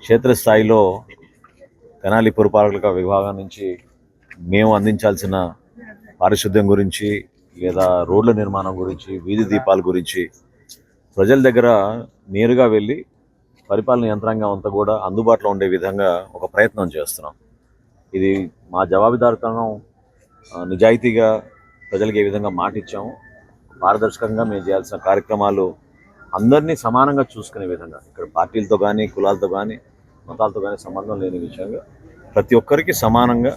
క్షేత్రస్థాయిలో తెనాలి పురపాలక విభాగం నుంచి మేము అందించాల్సిన పారిశుద్ధ్యం గురించి లేదా రోడ్ల నిర్మాణం గురించి వీధి దీపాల గురించి ప్రజల దగ్గర నేరుగా వెళ్ళి పరిపాలన యంత్రాంగం అంతా కూడా అందుబాటులో ఉండే విధంగా ఒక ప్రయత్నం చేస్తున్నాం. ఇది మా జవాబుదారితనం నిజాయితీగా ప్రజలకు ఏ విధంగా మాట ఇచ్చాము పారదర్శకంగా మేము చేయాల్సిన కార్యక్రమాలు అందరినీ సమానంగా చూసుకునే విధంగా ఇక్కడ పార్టీలతో కానీ కులాలతో కానీ మతాలతో కానీ సంబంధం లేని విషయంగా ప్రతి ఒక్కరికి సమానంగా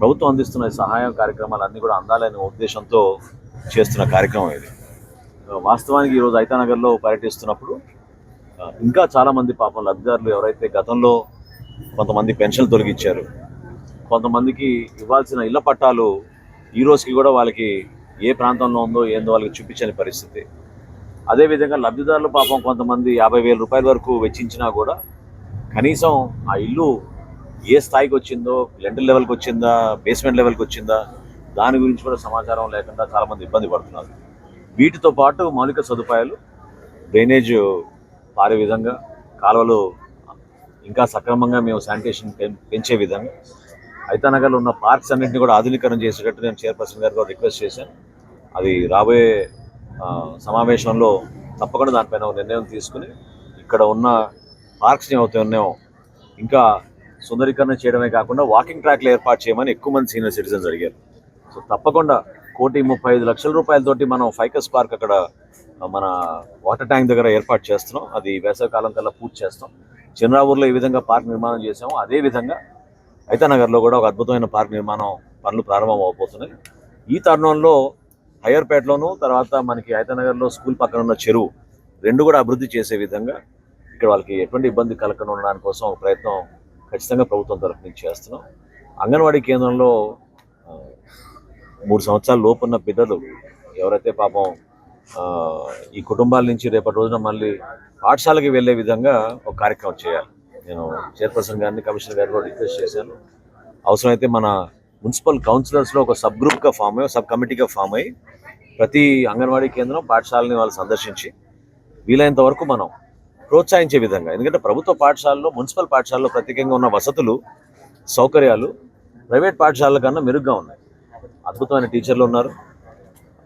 ప్రభుత్వం అందిస్తున్న సహాయం కార్యక్రమాలన్నీ కార్యక్రమాలు అన్నీ కూడా అందాలనే ఉద్దేశంతో చేస్తున్న కార్యక్రమం ఇది. వాస్తవానికి ఈరోజు ఐతానగర్లో పర్యటిస్తున్నప్పుడు ఇంకా చాలామంది పాపం లబ్ధిదారులు ఎవరైతే గతంలో కొంతమంది పెన్షన్లు తొలగించారు కొంతమందికి ఇవ్వాల్సిన ఇళ్ళ పట్టాలు ఈ రోజుకి కూడా వాళ్ళకి ఏ ప్రాంతంలో ఉందో ఏందో వాళ్ళకి చూపించని పరిస్థితి. అదేవిధంగా లబ్ధిదారులు పాపం కొంతమంది యాభై వేల రూపాయల వరకు వెచ్చించినా కూడా కనీసం ఆ ఇల్లు ఏ స్థాయికి వచ్చిందో లెంటర్ లెవెల్కి వచ్చిందా బేస్మెంట్ లెవెల్కి వచ్చిందా దాని గురించి కూడా సమాచారం లేకుండా చాలామంది ఇబ్బంది పడుతున్నారు. వీటితో పాటు మౌలిక సదుపాయాలు డ్రైనేజ్ పారే విధంగా కాలువలు ఇంకా సక్రమంగా మేము శానిటేషన్ పెం- పెంచే విధంగా అయితానగర్లో ఉన్న పార్క్స్ అన్నింటినీ కూడా ఆధునీకరణ చేసేటట్టు నేను చైర్పర్సన్ గారు కూడా రిక్వెస్ట్ చేశాను. అది రాబోయే సమావేశంలో తప్పకుండా దానిపైన ఒక నిర్ణయం తీసుకుని ఇక్కడ ఉన్న పార్క్స్ని అవుతే ఉన్నాయో ఇంకా సుందరీకరణ చేయడమే కాకుండా వాకింగ్ ట్రాక్లు ఏర్పాటు చేయమని ఎక్కువ మంది సీనియర్ సిటిజన్స్ అడిగారు. సో తప్పకుండా కోటి ముప్పై ఐదు లక్షల రూపాయలతోటి మనం ఫైకస్ పార్క్ అక్కడ మన వాటర్ ట్యాంక్ దగ్గర ఏర్పాటు చేస్తున్నాం. అది వేసవికాలం కల్లా పూర్తి చేస్తాం. చిన్నరావూరులో ఈ విధంగా పార్క్ నిర్మాణం చేసాము అదే విధంగా ఐతానగర్లో కూడా ఒక అద్భుతమైన పార్క్ నిర్మాణం పనులు ప్రారంభం అవబోతున్నాయి. ఈ తరుణంలో హయ్యర్పేటలోను తర్వాత మనకి ఐతానగర్లో స్కూల్ పక్కన ఉన్న చెరువు రెండు కూడా అభివృద్ధి చేసే విధంగా ఇక్కడ వాళ్ళకి ఎటువంటి ఇబ్బంది కలగకుండా ఉండడానికి కోసం ఒక ప్రయత్నం ఖచ్చితంగా ప్రభుత్వం తరఫు నుంచి చేస్తున్నాం. అంగన్వాడీ కేంద్రంలో మూడు సంవత్సరాల లోపున్న పిల్లలు ఎవరైతే పాపం ఈ కుటుంబాల నుంచి రేపటి రోజున మళ్ళీ పాఠశాలకి వెళ్ళే విధంగా ఒక కార్యక్రమం చేయాలి. నేను చైర్పర్సన్ గారిని కమిషనర్ గారిని కూడా రిక్వెస్ట్ చేశాను. అవసరమైతే మన మున్సిపల్ కౌన్సిలర్స్లో ఒక సబ్ గ్రూప్గా ఫామ్ అయ్యి సబ్ కమిటీగా ఫామ్ అయ్యి ప్రతి అంగన్వాడీ కేంద్రం పాఠశాలని వాళ్ళు సందర్శించి వీలైనంత వరకు మనం ప్రోత్సహించే విధంగా. ఎందుకంటే ప్రభుత్వ పాఠశాలలో మున్సిపల్ పాఠశాలలో ప్రత్యేకంగా ఉన్న వసతులు సౌకర్యాలు ప్రైవేట్ పాఠశాలల కన్నా మెరుగ్గా ఉన్నాయి. అద్భుతమైన టీచర్లు ఉన్నారు.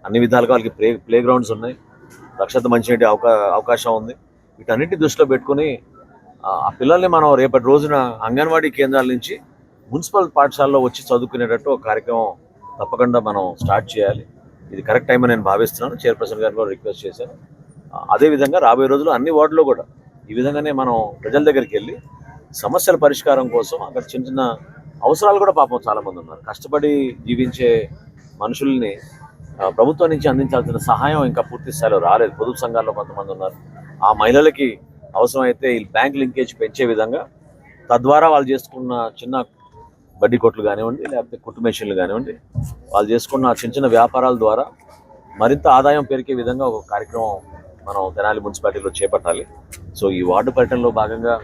అన్ని విధాలుగా వాళ్ళకి ప్లే ప్లే గ్రౌండ్స్ ఉన్నాయి. రక్షత మంచినీటి అవకా అవకాశం ఉంది. వీటన్నిటి దృష్టిలో పెట్టుకుని ఆ పిల్లల్ని మనం రేపటి రోజున అంగన్వాడీ కేంద్రాల నుంచి మున్సిపల్ పాఠశాలలో వచ్చి చదువుకునేటట్టు ఒక కార్యక్రమం తప్పకుండా మనం స్టార్ట్ చేయాలి. ఇది కరెక్ట్ టైం అని నేను భావిస్తున్నాను. చైర్పర్సన్ గారు కూడా రిక్వెస్ట్ చేశాను అదేవిధంగా రాబోయే రోజుల్లో అన్ని వార్డులో కూడా ఈ విధంగానే మనం ప్రజల దగ్గరికి వెళ్ళి సమస్యల పరిష్కారం కోసం అక్కడ చిన్న చిన్న అవసరాలు కూడా పాపం చాలామంది ఉన్నారు. కష్టపడి జీవించే మనుషుల్ని ప్రభుత్వం నుంచి అందించాల్సిన సహాయం ఇంకా పూర్తి స్థాయిలో రాలేదు. పొదుపు సంఘాల్లో కొంతమంది ఉన్నారు. ఆ మహిళలకి అవసరమైతే ఈ బ్యాంక్ లింకేజ్ పెంచే విధంగా తద్వారా వాళ్ళు చేసుకున్న చిన్న బడ్డీ కొట్లు కానివ్వండి లేకపోతే కుట్టు మెషిన్లు కానివ్వండి వాళ్ళు చేసుకున్న చిన్న చిన్న వ్యాపారాల ద్వారా మరింత ఆదాయం పెరిగే విధంగా ఒక కార్యక్రమం మనం తెనాలి మున్సిపాలిటీలో చేపట్టాలి. సో ఈ వార్డు పర్యటనలో భాగంగా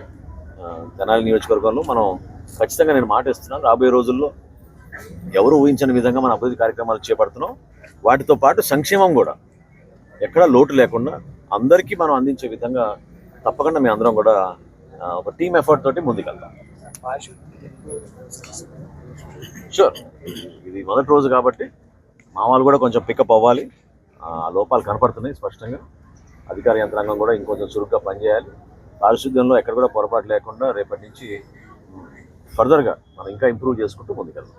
తెనాలి నియోజకవర్గంలో మనం ఖచ్చితంగా నేను మాట ఇస్తున్నాను. రాబోయే రోజుల్లో ఎవరు ఊహించని విధంగా మన అభివృద్ధి కార్యక్రమాలు చేపడుతున్నాం. వాటితో పాటు సంక్షేమం కూడా. ఎక్కడ లోటు లేకుండా అందరికీ మనం అందించే విధంగా తప్పకుండా మేము అందరం కూడా ఒక టీమ్ ఎఫర్ట్ తోటి ముందుకెళ్తాం. షూర్ ఇది మొదటి రోజు కాబట్టి మా వాళ్ళు కూడా కొంచెం పికప్ అవ్వాలి. ఆ లోపాలు కనపడుతున్నాయి స్పష్టంగా. అధికార యంత్రాంగం కూడా ఇంకొంచెం చురుగ్గా పనిచేయాలి. పారిశుద్ధ్యంలో ఎక్కడ కూడా పొరపాటు లేకుండా రేపటి నుంచి ఫర్దర్గా మనం ఇంకా ఇంప్రూవ్ చేసుకుంటూ ముందుకెళ్తాం